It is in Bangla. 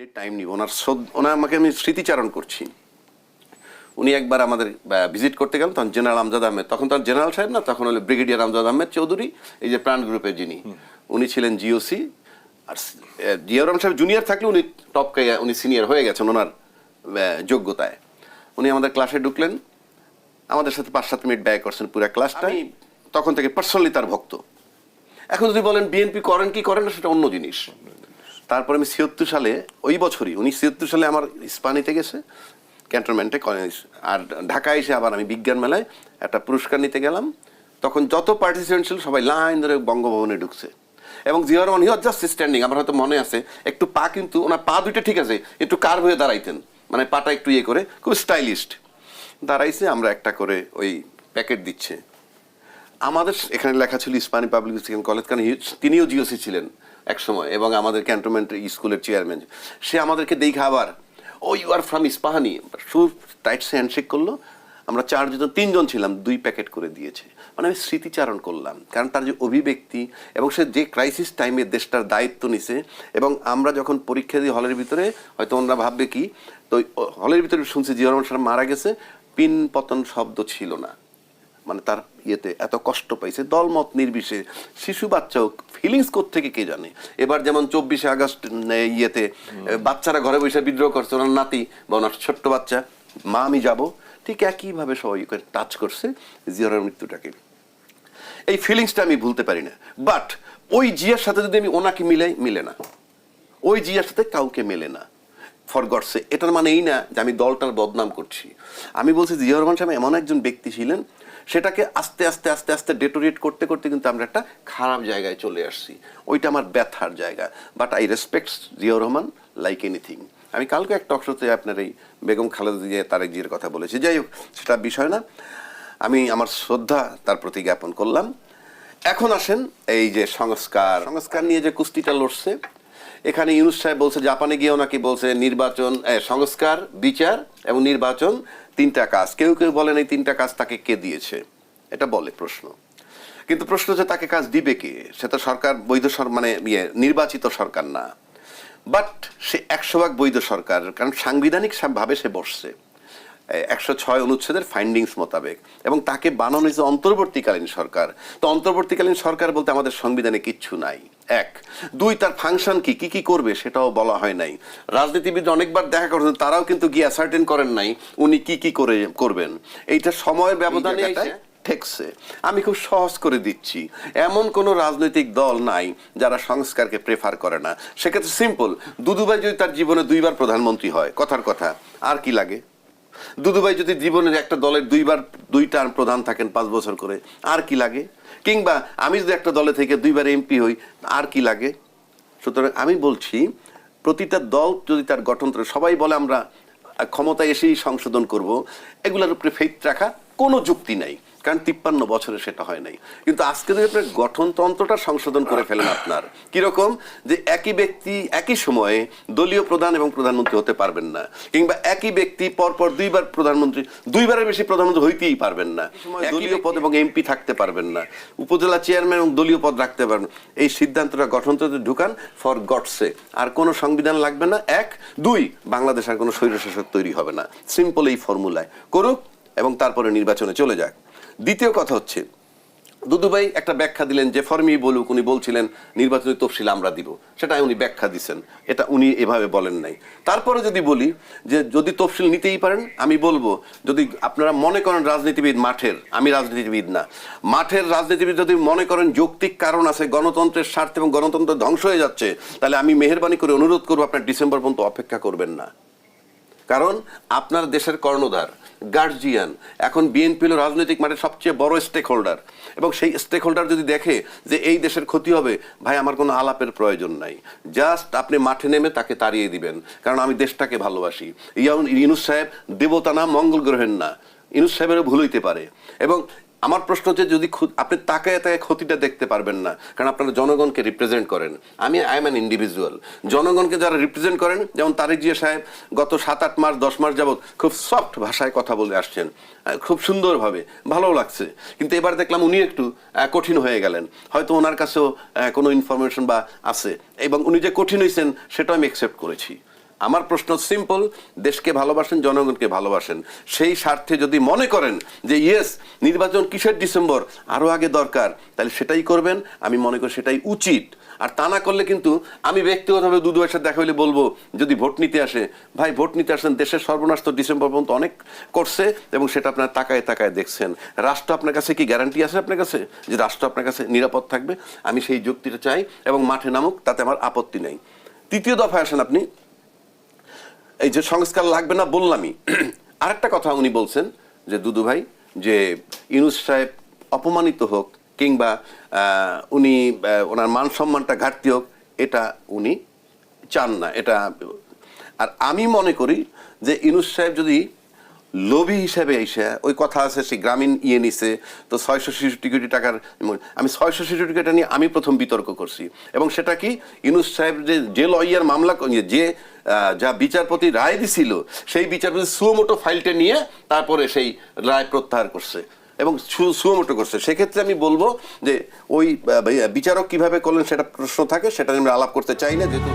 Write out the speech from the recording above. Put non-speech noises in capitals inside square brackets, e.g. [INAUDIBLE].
মিনিট টাইম নিব। ওনার শ্রদ্ধ- ওনার আমাকে আমি স্মৃতিচারণ করছি। উনি একবার আমাদের ভিজিট করতে গেলেন তখন জেনারেল আমজাদ আহমেদ। তখন তার জেনারেল সাহেব না তখন হলো ব্রিগেডিয়ার আমজাদ আহমেদ চৌধুরী এই যে প্রাণ গ্রুপের যিনি। উনি ছিলেন জিওসি আর জিয়াউর রহমান সাহেব জুনিয়র থাকলে উনি টপকে উনি সিনিয়র হয়ে গেছেন ওনার যোগ্যতায়। উনি আমাদের ক্লাসে ঢুকলেন আমাদের সাথে পাঁচ সাত মিনিট ব্যয় করছেন পুরো ক্লাসটা তখন থেকে পার্সোনালি তার ভক্ত। এখন যদি বলেন বিএনপি করেন কি করেন না সেটা অন্য জিনিস। তারপর আমি ছিয়াত্তর সালে, ওই বছরই উনি ছিয়াত্তর সালে আমার স্পানিতে গেছে, ক্যান্টনমেন্টে কলেজ। আর ঢাকা এসে আবার আমি বিজ্ঞান মেলায় একটা পুরস্কার নিতে গেলাম। তখন যত পার্টিসিপেন্ট ছিল সবাই লাইন ধরে বঙ্গভবনে ঢুকছে। এবং জিয়া রহমান হিও জাস্ট স্ট্যান্ডিং আমার হয়তো মনে আছে, একটু পা কিন্তু, ওনার পা দুইটা ঠিক আছে, একটু কার্ভ হয়ে দাঁড়াইতেন। মানে পাটা একটু ইয়ে করে, খুব স্টাইলিস্ট দাঁড়াইছে, আমরা একটা করে ওই প্যাকেট দিচ্ছে। আমাদের এখানে লেখা ছিল ইস্পানি পাবলিক কলেজ কারণ তিনিও জিওসি ছিলেন। এক সময়, এবং আমাদের ক্যান্টনমেন্ট স্কুলের চেয়ারম্যান, সে আমাদেরকে দেখে আবার, ও you are from Ispahani sure tight handshake করল। আমরা চারজন তিনজন ছিলাম, দুই প্যাকেট করে দিয়েছে। মানে আমি স্মৃতিচারণ করলাম, কারণ তার যে অভিব্যক্তি এবং সে যে ক্রাইসিস টাইমে দেশটার দায়িত্ব নিছে, এবং আমরা যখন পরীক্ষা দিই হলের ভিতরে, হয়তো ওনারা ভাববে কি, তো হলের ভিতরে শুনছি জিয়া রহমান মারা গেছে, পিন পতন শব্দ ছিল না। মানে তার ইয়েতে এত কষ্ট পাইছে, দলমত নির্বিশেষে, শিশু বাচ্চাও ফিলিংস থেকে কে জানে? এবার যেমন চব্বিশে আগস্ট ইয়েতে বাচ্চারা ঘরে বসে বিদ্রোহ করছে, ওনার নাতি বা ওনার ছোট্ট বাচ্চা, মা, আমি যাব। ঠিক একইভাবে সবাই টাচ করছে জিয়ার মৃত্যুটাকে। এই ফিলিংসটা আমি ভুলতে পারি না। বাট ওই জিয়ার সাথে যদি আমি ওনাকে মিলাই, মিলে না। ওই জিয়ার সাথে কাউকে মেলে না। ফর গডসে এটার মানে এই না যে আমি দলটার বদনাম করছি। আমি বলছি, জিয়া রহমান সাহেব, এমন একজন ব্যক্তি ছিলেন সেটাকে আস্তে আস্তে আস্তে আস্তে ডেটোরিয়েট করতে করতে কিন্তু আমরা একটা খারাপ জায়গায় চলে আসছি। ওইটা আমার ব্যথার জায়গা। But I respect Ziaur Rahman like anything আমি কালকে এক টকশোতে আপনার এই বেগম খালেদা জিয়া, তারেক জিয়ার কথা বলেছি। যাই হোক, সেটা বিষয় না। আমি আমার শ্রদ্ধা তার প্রতি জ্ঞাপন করলাম। এখন আসেন এই যে সংস্কার। সংস্কার নিয়ে যে কুস্তিটা লড়ছে। এখানে ইউনুস সাহেব বলছে, জাপানে গিয়েও নাকি বলছে নির্বাচন সংস্কার, বিচার এবং নির্বাচন তিনটা কাজ। কেউ কেউ বলেন এই তিনটা কাজ তাকে কে দিয়েছে? এটা বলে প্রশ্ন। কিন্তু প্রশ্ন যে তাকে কাজ দিবে কে? সে তো সরকার, বৈধ মানে ইয়ে নির্বাচিত সরকার না। বাট সে একশো ভাগ বৈধ সরকার, কারণ সাংবিধানিক সব ভাবে সে বসছে। একশো ছয় অনুচ্ছেদের ফাইন্ডিংস মোতাবেক। এবং তাকে বানানো হয়েছে অন্তর্বর্তীকালীন সরকার। তো অন্তর্বর্তীকালীন সরকার বলতে আমাদের সংবিধানে কিচ্ছু নাই। এক দুই তার ফাংশন কি? কি কি করবে? সেটাও বলা হয় নাই। রাজনীতিবিদ অনেকবার দেখা করেছেন তারাও কিন্তু গিয়ে অ্যাসার্টেন করেন নাই উনি কি কি করে করবেন। এইটা সময়ের ব্যবধানে ঠেকছে। আমি খুব সহজ করে দিচ্ছি। এমন কোনো রাজনৈতিক দল নাই যারা সংস্কারকে প্রেফার করে না। সেক্ষেত্রে সিম্পল দুদুভাই যদি তার জীবনে দুইবার প্রধানমন্ত্রী হয় কথার কথা আর কি লাগে? দুদুভাই যদি জীবনের একটা দলের দুইবার দুই টার্ম প্রধান থাকেন পাঁচ বছর করে, আর কি লাগে? কিংবা আমি যদি একটা দলে থেকে দুইবার এমপি হই, আর কি লাগে? সুতরাং আমি বলছি, প্রতিটা দল যদি তার গঠনতন্ত্র, সবাই বলে আমরা ক্ষমতায় এসেই সংশোধন করব, এগুলোর উপরে ফেইথ রাখা কোনো যুক্তি নাই। কারণ তিপ্পান্ন বছরে সেটা হয় নাই। কিন্তু আজকে যদি আপনার গঠনতন্ত্রটা সংশোধন করে ফেলেন আপনার কীরকম? যে একই ব্যক্তি একই সময়ে দলীয় প্রধান এবং প্রধানমন্ত্রী হতে পারবেন না কিংবা একই ব্যক্তি পরপর দুইবার প্রধানমন্ত্রী দুইবারের বেশি প্রধানমন্ত্রী হইতেই পারবেন না। দলীয় পদ এবং এমপি থাকতে পারবেন না। উপজেলা চেয়ারম্যান এবং দলীয় পদ রাখতে পারবেন এই সিদ্ধান্তটা গঠনতন্ত্রে ঢুকান ফর গডসে আর কোনো সংবিধান লাগবে না। এক দুই বাংলাদেশ আর কোনো স্বৈরশাসক তৈরি হবে না। সিম্পল এই ফর্মুলায় করুক এবং তারপরে নির্বাচনে চলে যাক। দ্বিতীয় কথা হচ্ছে দুদুভাই একটা ব্যাখ্যা দিলেন যে ফর্মই বলুক, উনি বলছিলেন নির্বাচনী তফসিল আমরা দিব। সেটা উনি ব্যাখ্যা দিচ্ছেন এটা উনি এভাবে বলেন নাই। তারপরে যদি বলি যে যদি তফসিল নিতেই পারেন, আমি বলব, যদি আপনারা মনে করেন রাজনীতিবিদ মাঠের, আমি রাজনীতিবিদ না, মাঠের রাজনীতিবিদ যদি মনে করেন যৌক্তিক কারণ আছে, গণতন্ত্রের স্বার্থ এবং গণতন্ত্র ধ্বংস হয়ে যাচ্ছে, তাহলে আমি মেহরবানি করে অনুরোধ করব, আপনার ডিসেম্বর পর্যন্ত অপেক্ষা করবেন না। কারণ আপনার দেশের কর্ণধার গার্জিয়ান এখন বিএনপি হল রাজনৈতিক মাঠের সবচেয়ে বড় স্টেক হোল্ডার এবং সেই স্টেক হোল্ডার যদি দেখে যে এই দেশের ক্ষতি হবে, ভাই, আমার কোনো আলাপের প্রয়োজন নাই। জাস্ট আপনি মাঠে নেমে তাকে তাড়িয়ে দিবেন, কারণ আমি দেশটাকে ভালোবাসি। ইনুস সাহেব দেবতা না, মঙ্গল গ্রহের না। ইনুস সাহেবেরও ভুল হইতে পারে। এবং আমার প্রশ্ন হচ্ছে যদি আপনি তাকে তাকে ক্ষতিটা দেখতে পারবেন না, কারণ আপনারা জনগণকে রিপ্রেজেন্ট করেন। আমি আই এম অ্যান ইন্ডিভিজুয়াল জনগণকে যারা রিপ্রেজেন্ট করেন, যেমন তারেক জিয়া সাহেব গত সাত আট মাস, দশ মাস যাবত খুব সফট ভাষায় কথা বলে আসছেন খুব সুন্দরভাবে ভালো লাগছে। কিন্তু এবার দেখলাম উনি একটু কঠিন হয়ে গেলেন। হয়তো ওনার কাছেও কোনো ইনফরমেশন বা আছে। এবং উনি যে কঠিন হয়েছেন সেটাও আমি অ্যাকসেপ্ট করেছি। আমার প্রশ্ন সিম্পল দেশকে ভালোবাসেন, জনগণকে ভালোবাসেন। সেই স্বার্থে যদি মনে করেন যে ইয়েস নির্বাচন কিসের ডিসেম্বর? আরও আগে দরকার। তাহলে সেটাই করবেন, আমি মনে করি সেটাই উচিত। আর তা না করলে কিন্তু আমি ব্যক্তিগতভাবে দুদুয়ের সাথে দেখা হলে বলব, যদি ভোট নিতে আসে, ভাই, ভোট নিতে আসেন, দেশের সর্বনাশ তো ডিসেম্বর পর্যন্ত অনেক করছে এবং সেটা আপনার তাকায় তাকায় দেখছেন। রাষ্ট্র আপনার কাছে কি গ্যারান্টি আছে আপনার কাছে? যে রাষ্ট্র আপনার কাছে নিরাপদ থাকবে? আমি সেই যুক্তিটা চাই এবং মাঠে নামুক, তাতে আমার আপত্তি নেই। তৃতীয় দফায় আসেন আপনি। এই যে সংস্কার লাগবে না বললামই। [CLEARS THROAT] আরেকটা কথা উনি বলছেন যে, দুদু ভাই, যে ইউনুস সাহেব অপমানিত হোক কিংবা উনি ওনার মান সম্মানটা ঘাটতি হোক, এটা উনি চান না। এটা, আর আমি মনে করি যে ইউনুস সাহেব যদি লোভী হিসাবে এসে, ওই কথা আছে, সে গ্রামীণ ইয়ে নিছে, তো ছয়শো ছেষট্টি কোটি টাকার, আমি ছয়শো ছেষট্টি কোটি নিয়ে আমি প্রথম বিতর্ক করছি। এবং সেটা কি, ইউনুস সাহেব যে যে লয়ার মামলা যে, যা বিচারপতি রায় দিছিল, সেই বিচারপতি সুমোটো ফাইলটা নিয়ে তারপরে সেই রায় প্রত্যাহার করছে এবং সুমোটো করছে। সেক্ষেত্রে আমি বলব যে, ওই বিচারক কীভাবে করলেন সেটা প্রশ্ন থাকে, সেটা আমরা আলাপ করতে চাই না, যেহেতু